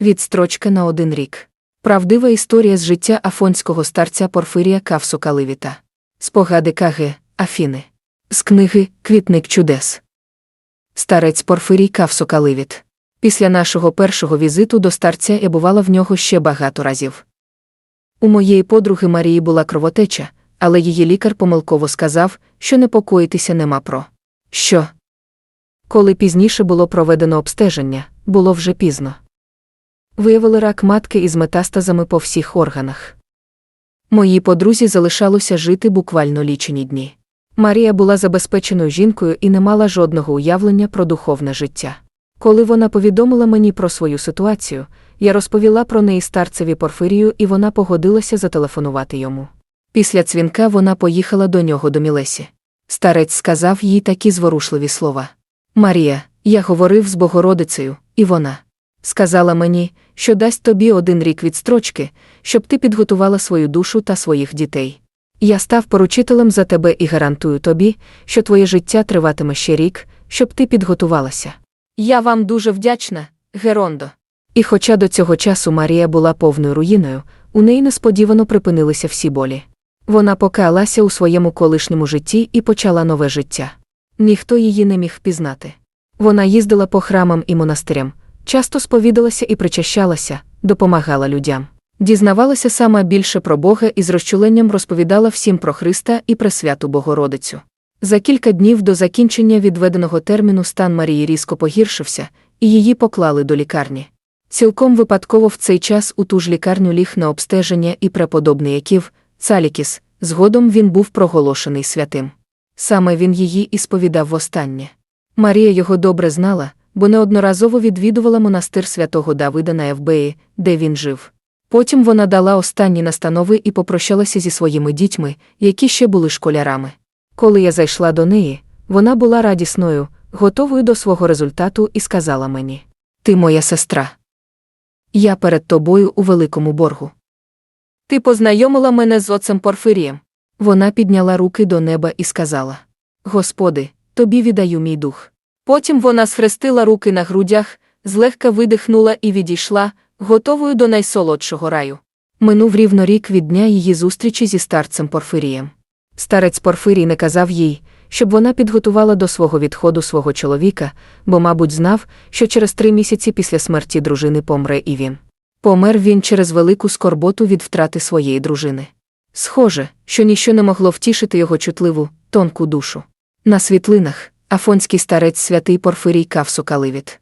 Відстрочка на один рік. Правдива історія з життя афонського старця Порфирія Кавсу Каливіта. Спогади КГ Афіни. З книги Квітник чудес. Старець Порфирій Кавсу Каливіт. Після нашого першого візиту до старця я бувала в нього ще багато разів. У моєї подруги Марії була кровотеча, але її лікар помилково сказав, що непокоїтися нема про що. Коли пізніше було проведено обстеження, було вже пізно. Виявили рак матки із метастазами по всіх органах. Моїй подрузі залишалося жити буквально лічені дні. Марія була забезпеченою жінкою і не мала жодного уявлення про духовне життя. Коли вона повідомила мені про свою ситуацію, я розповіла про неї старцеві Порфирію, і вона погодилася зателефонувати йому. Після дзвінка вона поїхала до нього до Мілесі. Старець сказав їй такі зворушливі слова. Марія, я говорив з Богородицею, і вона сказала мені, що дасть тобі один рік відстрочки, щоб ти підготувала свою душу та своїх дітей. Я став поручителем за тебе і гарантую тобі, що твоє життя триватиме ще рік, щоб ти підготувалася. Я вам дуже вдячна, Герондо. І хоча до цього часу Марія була повною руїною, у неї несподівано припинилися всі болі. Вона покаялася у своєму колишньому житті і почала нове життя. Ніхто її не міг впізнати. Вона їздила по храмам і монастирям, часто сповідалася і причащалася, допомагала людям. Дізнавалася сама більше про Бога і з розчуленням розповідала всім про Христа і Пресвяту Богородицю. За кілька днів до закінчення відведеного терміну стан Марії різко погіршився, і її поклали до лікарні. Цілком випадково в цей час у ту ж лікарню ліг на обстеження і преподобний Яків, Цалікіс, згодом він був проголошений святим. Саме він її і сповідав востаннє. Марія його добре знала, бо неодноразово відвідувала монастир святого Давида на Евбеї, де він жив. Потім вона дала останні настанови і попрощалася зі своїми дітьми, які ще були школярами. Коли я зайшла до неї, вона була радісною, готовою до свого результату і сказала мені: Ти моя сестра. Я перед тобою у великому боргу. Ти познайомила мене з отцем Порфирієм. Вона підняла руки до неба і сказала: Господи, тобі віддаю мій дух. Потім вона схрестила руки на грудях, злегка видихнула і відійшла, готовою до найсолодшого раю. Минув рівно рік від дня її зустрічі зі старцем Порфирієм. Старець Порфирій не казав їй, щоб вона підготувала до свого відходу свого чоловіка, бо, мабуть, знав, що через три місяці після смерті дружини помре і він. Помер він через велику скорботу від втрати своєї дружини. Схоже, що ніщо не могло втішити його чутливу, тонку душу. На світлинах Афонський старець святий Порфирій Кавсу Каливіт.